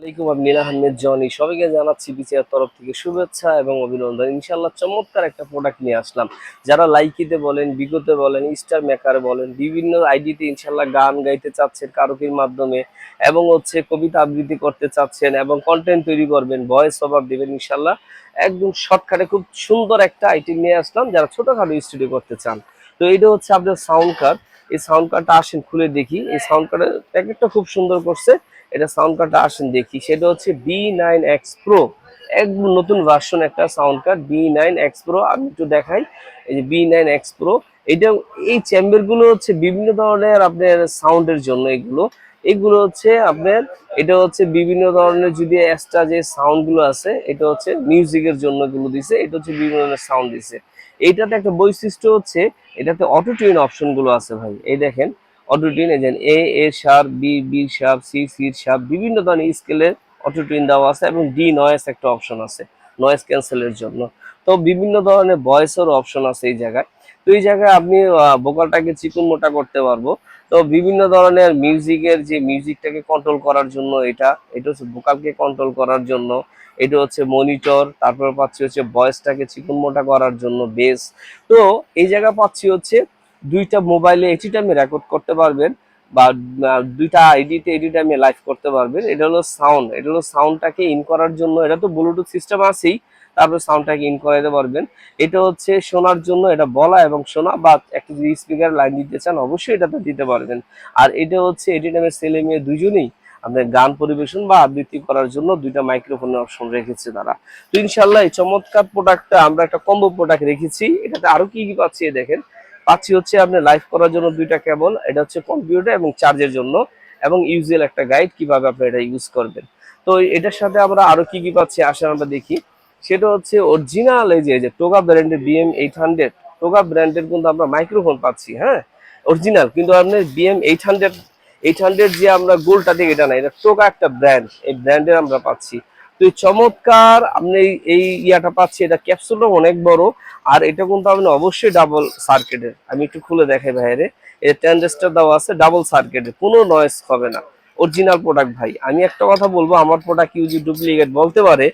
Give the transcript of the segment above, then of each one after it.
নীলা Ahmed, Johnny. সবাইকে জানাচ্ছি তরফ থেকে শুভেচ্ছা এবং অভিনন্দন। ইনশাল্লাহ চমৎকার একটা প্রোডাক্ট নিয়ে আসলাম। যারা লাইকিতে বলেন, বিগতে বলেন স্টার মেকারে বলেন, বিভিন্ন আইডিতে ইনশাল্লাহ গান গাইতে চাচ্ছেন কারকির মাধ্যমে এবং হচ্ছে কবিতা আবৃত্তি করতে চাচ্ছেন এবং কন্টেন্ট তৈরি করবেন ভয়েস ওভার দিবেন ইনশাল্লাহ একদম শর্টকাটে খুব সুন্দর একটা আইটেম নিয়ে আসলাম, যারা ছোটখাটো স্টুডিও করতে চান। তো এটা হচ্ছে আপনার সাউন্ড কার্ড এই সাউন্ড কার্ডটা আসেন, খুলে দেখি। এই সাউন্ড কার্ডের প্যাকেটটা খুব সুন্দর করছে। এটা সাউন্ড কার্ডটা আসেন, দেখি। সেটা হচ্ছে বি নাইন এক্স প্রো একদম নতুন ভার্সন একটা sound card B nine X pro আমি একটু দেখাই। এই যে বি নাইন এক্স প্রো এটা এই চেম্বারগুলো হচ্ছে বিভিন্ন ধরনের আপনার সাউন্ডের জন্য এগুলো। এগুলো হচ্ছে আপনার, এটা হচ্ছে বিভিন্ন ধরনের যদি এক্সট্রা যে সাউন্ডগুলো আছে, এটা হচ্ছে মিউজিকের জন্য এগুলো দিছে। এটা হচ্ছে বিভিন্ন ধরনের সাউন্ড দিছে। এইটাতে একটা বৈশিষ্ট্য হচ্ছে, এটাতে অটো টিউন অপশনগুলো আছে ভাই। এই দেখেন auto tune again A A sharp B B sharp C C sharp বিভিন্ন ধরনের স্কেলের অটো টিউন দেওয়া আছে এবং ডি নয়েস একটা অপশন আছে নয়েস ক্যান্সেলের জন্য। তো বিভিন্ন ধরনের ভয়েসের অপশন আছে এই জায়গায়। তো এই জায়গায় আপনি ভোকালটাকে চিকুন মোটা করতে পারব। তো বিভিন্ন ধরনের মিউজিকের যে মিউজিকটাকে কন্ট্রোল করার জন্য এটা এটা হচ্ছে ভোকালকে কন্ট্রোল করার জন্য, এটা হচ্ছে মনিটর তারপর পাচ্ছি হচ্ছে ভয়েসটাকে চিকুন মোটা করার জন্য বেস তো এই জায়গা পাচ্ছি হচ্ছে দুইটা মোবাইলে এটি টাইমে রেকর্ড করতে পারবেন বা দুইটা আইডিতে এডি টাইমে লাইভ করতে পারবেন। এটা হলো সাউন্ড এটা হলো সাউন্ডটাকে ইন করার জন্য। এটা তো ব্লুটুথ সিস্টেম আছেই তারপর সাউন্ডটাকে ইন করাতে পারবেন। এটা হচ্ছে শোনার জন্য এটা বলা এবং শোনা বা একটা যদি স্পিকার লাইন দিতে চান, অবশ্যই এটাতে দিতে পারবেন। আর এটা হচ্ছে এডি টাইমে ছেলে মেয়ে দুজনেই আপনার গান পরিবেশন বা আবৃত্তি করার জন্য দুইটা মাইক্রোফোনের অপশন রেখেছে তারা। তো ইনশাল্লাহ এই চমৎকার প্রোডাক্টটা আমরা একটা কম্বো প্রোডাক্ট রেখেছি। এটাতে আরও কি কি পাচ্ছি দেখেন। পাচ্ছি হচ্ছে আপনি লাইভ করার জন্য দুইটা কেবল এটা হচ্ছে কম্পিউটার এবং চার্জের জন্য, এবং ইউজুয়াল একটা গাইড কীভাবে আপনি এটা ইউজ করবেন। তো এটার সাথে আমরা আরও কি কি পাচ্ছি আসলে আমরা দেখি। সেটা হচ্ছে অরিজিনাল এই যে টোকা ব্র্যান্ডের বিএম এইট হান্ড্রেড টোগা ব্র্যান্ডের কিন্তু আমরা মাইক্রোফোন পাচ্ছি হ্যাঁ? অরিজিনাল কিন্তু আপনার BM eight hundred eight hundred যে আমরা গোলটা দিকে এটা না, এটা টোকা একটা ব্র্যান্ড এই ব্র্যান্ডের আমরা পাচ্ছি। তো এই চমৎকার আপনি এই ইয়াটা পাচ্ছি এটা ক্যাপসুলটা অনেক বড়, আর এটা কিন্তু আপনি অবশ্যই ডাবল সার্কিটের আমি একটু খুলে দেখাই বাইরে। এটা ট্যান্ডেস্টার দেওয়া আছে ডাবল সার্কিটের কোনো নয়েস হবে না। অরিজিনাল প্রোডাক্ট ভাই। আমি একটা কথা বলব, আমার প্রোডাক্ট ইউজি ডুপ্লিকেট বলতে পারে,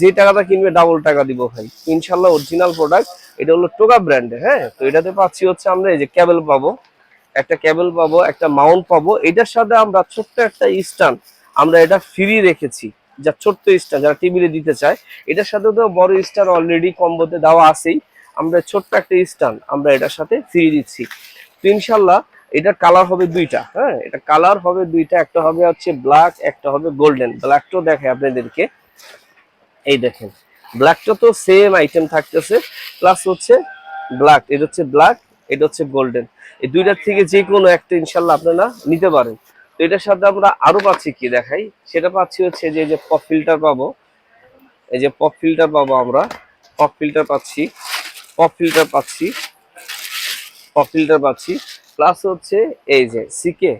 যে টাকাটা কিনবে ডাবল টাকা দিব ভাই। ইনশাল্লাহ অরিজিনাল প্রোডাক্ট এটা হলো টোকা ব্র্যান্ডের হ্যাঁ? তো এটাতে পাচ্ছি হচ্ছে আমরা এই যে কেবল পাবো, একটা কেবল পাবো, একটা মাউন্ট পাবো। এটার সাথে আমরা ছোট্ট একটা স্ট্যান্ড আমরা এটা ফ্রি রেখেছি, যা ছোট্ট স্ট্যান্ড যারা টিভিতে দিতে চায়। এটার সাথে তো বড় স্ট্যান্ড অলরেডি কম্বোতে দেওয়া আছেই। আমরা ছোট্ট একটা স্ট্যান্ড আমরা এটার সাথে ফ্রি দিচ্ছি। তো ইনশাল্লাহ এটার কালার হবে দুইটা হ্যাঁ? এটা কালার হবে দুইটা, একটা হবে হচ্ছে ব্ল্যাক একটা হবে গোল্ডেন ব্ল্যাকটাও দেখে আপনাদেরকে। এই দেখেন ব্ল্যাকটা তো সেম আইটেম থাকতেছে প্লাস হচ্ছে ব্ল্যাক এটা হচ্ছে ব্ল্যাক এটা হচ্ছে গোল্ডেন এই দুইটার থেকে যে কোনো একটা ইনশাল্লাহ আপনারা নিতে পারেন। তো এটার সাথে আমরা আরও পাচ্ছি কি দেখাই? সেটা পাচ্ছি হচ্ছে যে যে পপ ফিল্টার পাবো। এই যে পপ ফিল্টার পাবো আমরা। পপ ফিল্টার পাচ্ছি। পপ ফিল্টার পাচ্ছি। পপ ফিল্টার পাচ্ছি। প্লাস হচ্ছে এই যে সিকে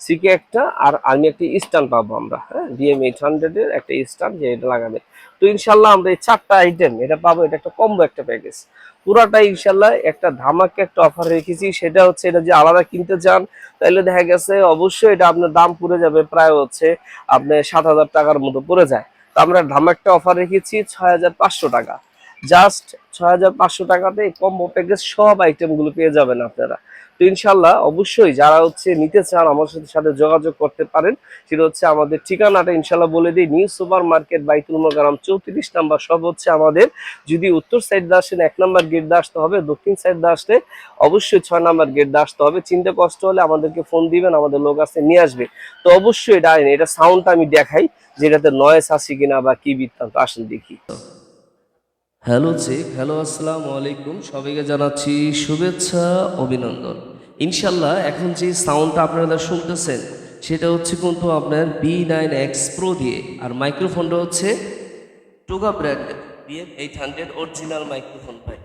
সিকে একটা আর আমি একটা স্ট্যান্ড পাবো আমরা হ্যাঁ? ডিএম এইট হান্ড্রেডের একটা স্ট্যান্ড যে এটা লাগাবে। তো ইনশাল্লাহ আমরা এই চারটা আইটেম এটা পাবো, এটা একটা কম্বো একটা প্যাকেজ পুরাটা ইনশাল্লাহ একটা ধামাকে একটা অফার রেখেছি, সেটা হচ্ছে এটা যে আলাদা কিনতে চান তাহলে দেখা গেছে অবশ্যই এটা আপনার দাম পড়ে যাবে, প্রায় হচ্ছে আপনার সাত হাজার টাকার মতো পড়ে যায়। তো আমরা ধামাকটা অফার রেখেছি ছয় হাজার পাঁচশো টাকা। জাস্ট ছয় হাজার পাঁচশো টাকাতে কম্বো প্যাকেজ সব আইটেমগুলো পেয়ে যাবেন আপনারা। তো ইনশাল্লাহ অবশ্যই যারা হচ্ছে নিতে চান আমার সাথে সাথে যোগাযোগ করতে পারেন, সেটা হচ্ছে আমাদের ঠিকানাটা ইনশাল্লাহ বলে দিই, নিউ সুপার মার্কেট বাইতুল মোকারাম চৌত্রিশ নাম্বার সব হচ্ছে আমাদের। যদি উত্তর সাইড দিয়ে আসেন, এক নাম্বার গেট দিয়ে আসতে হবে, দক্ষিণ সাইড দিয়ে আসলে অবশ্যই ছয় নাম্বার গেট দিয়ে আসতে হবে। চিনতে কষ্ট হলে আমাদেরকে ফোন দিবেন, আমাদের লোক আসে নিয়ে আসবে। তো অবশ্যই এটা এটা সাউন্ডটা আমি দেখাই, যেটাতে নয়েস আসি কিনা বা কি বৃত্তান্ত, আসেন দেখি। হ্যালো চেক, হ্যালো আসসালামু আলাইকুম। সবাইকে জানাচ্ছি শুভেচ্ছা, অভিনন্দন। ইনশাল্লাহ এখন যে সাউন্ডটা আপনারা শুনতেছেন, সেটা হচ্ছে কিন্তু আপনার বি নাইন এক্স প্রো দিয়ে। আর মাইক্রোফোনটা হচ্ছে টোগা ব্র্যান্ডের BM eight hundred original microphone ভাই।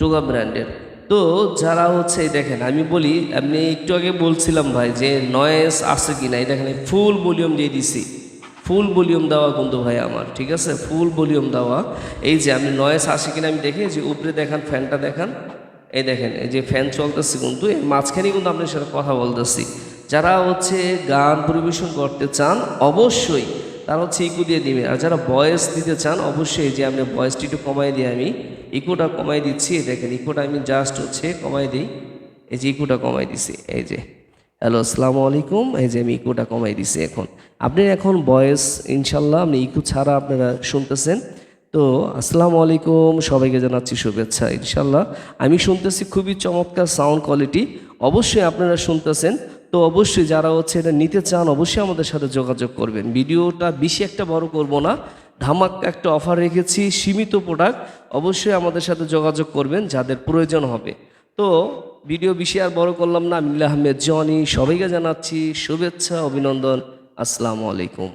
টোগা ব্র্যান্ডের তো যারা হচ্ছে, এই দেখেন, আমি বলি আপনি একটু আগে বলছিলাম ভাই যে নয়েস আছে কি না এটা এখানে ফুল ভলিউম দিয়ে দিছি। ফুল ভলিউম দেওয়া কিন্তু ভাই আমার, ঠিক আছে? ফুল ভলিউম দেওয়া। এই যে আপনি নয়েস আসে কিনা আমি দেখি যে উপরে দেখান, ফ্যানটা দেখান। এই দেখেন, এই যে ফ্যান চলতেছে কিন্তু, এর মাঝখানে কিন্তু আপনার সাথে কথা বলতেছি। যারা হচ্ছে গান পরিবেশন করতে চান, অবশ্যই তারা হচ্ছে ইকু দিয়ে দিবেন। আর যারা ভয়েস দিতে চান, অবশ্যই যে আপনি ভয়েসটি একটু কমাই দিই আমি। ইকোটা কমাই দিচ্ছি দেখেন ইকোটা আমি জাস্ট হচ্ছে কমাই দিই। এই যে ইকোটা কমাই দিছি, এই যে। হ্যালো, আসসালামু আলাইকুম। এই যে আমি ইকোটা কমাই দিছি এখন। আপনি এখন বয়েস ইনশাল্লাহ আপনি ইকো ছাড়া আপনারা শুনতেছেন। তো আসসালামু আলাইকুম, সবাইকে জানাচ্ছি শুভেচ্ছা ইনশাল্লাহ আমি শুনতেছি খুবই চমৎকার সাউন্ড কোয়ালিটি, অবশ্যই আপনারা শুনতেছেন। তো অবশ্যই যারা হচ্ছে এটা নিতে চান, অবশ্যই আমাদের সাথে যোগাযোগ করবেন। ভিডিওটা বেশি একটা বড় করব না। ধামাক একটা অফার রেখেছি, সীমিত প্রোডাক্ট, অবশ্যই আমাদের সাথে যোগাযোগ করবেন, যাদের প্রয়োজন হবে। তো ভিডিও বেশি আর বড় করলাম না। আমি আহমেদ জনি। সবাইকে জানাচ্ছি শুভেচ্ছা, অভিনন্দন। আসসালামু আলাইকুম।